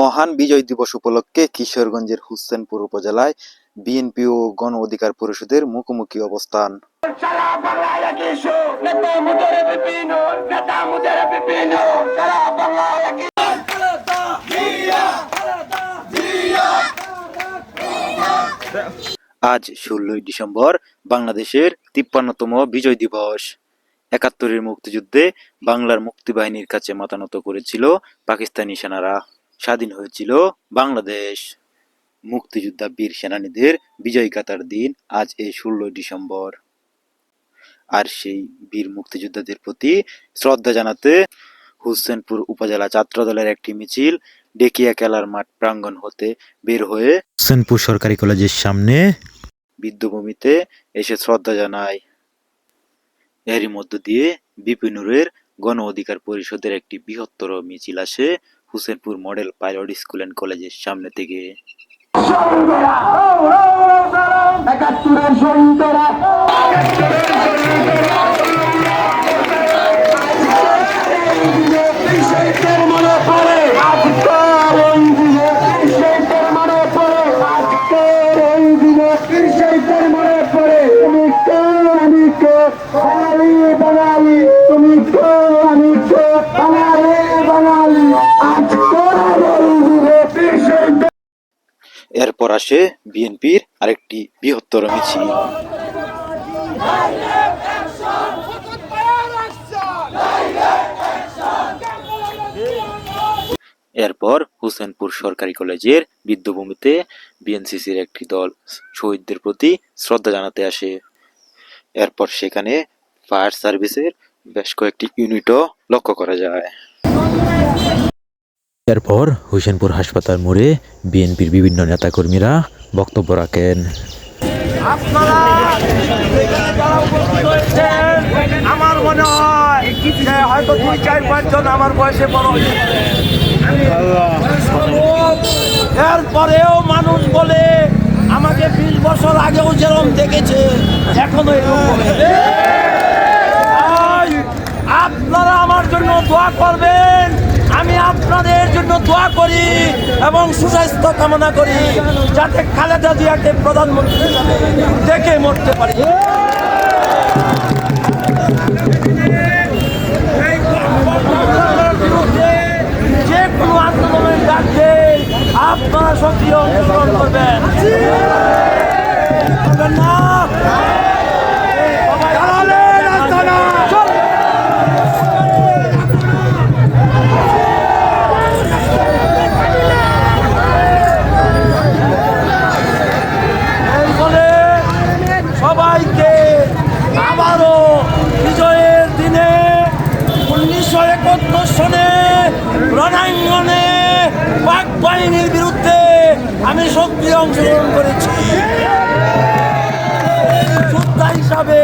মহান বিজয় দিবস উপলক্ষে কিশোরগঞ্জের হুসেনপুর উপজেলায় বিএনপি ও গণ অধিকার পরিষদের মুখোমুখি অবস্থান। আজ ষোলোই ডিসেম্বর বাংলাদেশের তিপ্পান্নতম বিজয় দিবস। একাত্তরের মুক্তিযুদ্ধে বাংলার মুক্তিবাহিনীর কাছে মাতানত করেছিল পাকিস্তানি সেনারা। স্বাধীন হয়েছিল বাংলাদেশ। মুক্তিযোদ্ধা বীর সেনানীদের বিজয় গাথার দিন আজ এই ষোলোই ডিসেম্বর। আর সেই বীর মুক্তিযোদ্ধাদের প্রতি শ্রদ্ধা জানাতে হুসেনপুর উপজেলা ছাত্রদলের একটি মিছিল ডেকিয়া খেলার মাঠ প্রাঙ্গণ হতে বের হয়ে হুসেনপুর সরকারি কলেজের সামনে বিদ্যভূমিতে এসে শ্রদ্ধা জানায়। এরই মধ্য দিয়ে বিপিনুরের গণ অধিকার পরিষদের একটি বৃহত্তর মিছিল আসে Husainpur model pilot school and কলেজের সামনে থেকে। এরপর আসে বিএনপির আরেকটি বৃহত্তর মিছিল। এরপর হুসেনপুর সরকারি কলেজের বিদ্যভূমিতে বিএনসিসির একটি দল শহীদদের প্রতি শ্রদ্ধা জানাতে আসে। এরপর সেখানে ফায়ার সার্ভিসের বেশ কয়েকটি ইউনিটও লক্ষ্য করা যায়। এরপর হুসেনপুর হাসপাতাল মোড়ে বিএনপির বিভিন্ন নেতাকর্মীরা বক্তব্য রাখেন। আমার মনে হয় হয়তো দুই, চার পাঁচজন আমার বয়সে বড় এরপরেও মানুষ বলে, আমাকে বিশ বছর আগেও যেরকম দেখেছে, এখনও আপনারা আমার জন্য দোয়া করবেন। আপনাদের জন্য দোয়া করি এবং সুস্বাস্থ্য কামনা করি যাতে খালেদা জিয়াকে প্রধানমন্ত্রী দেখে মরতে পারি। যে কোনো আন্দোলনের ডাকতে আপনারা সক্রিয় অংশগ্রহণ করবেন না চল। এই বলে সবাইকে আবারও বিজয়ের দিনে উনিশশো একাত্তর সনে রণাঙ্গনে পাক বাহিনীর বিরুদ্ধে আমি সক্রিয় অংশগ্রহণ করেছি। যোদ্ধা হিসাবে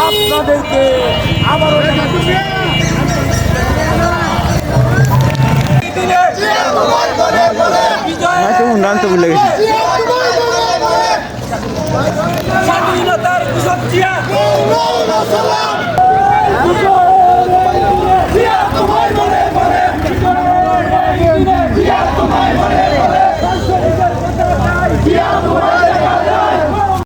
আপনাদেরকে আবারও বিজয় সালাম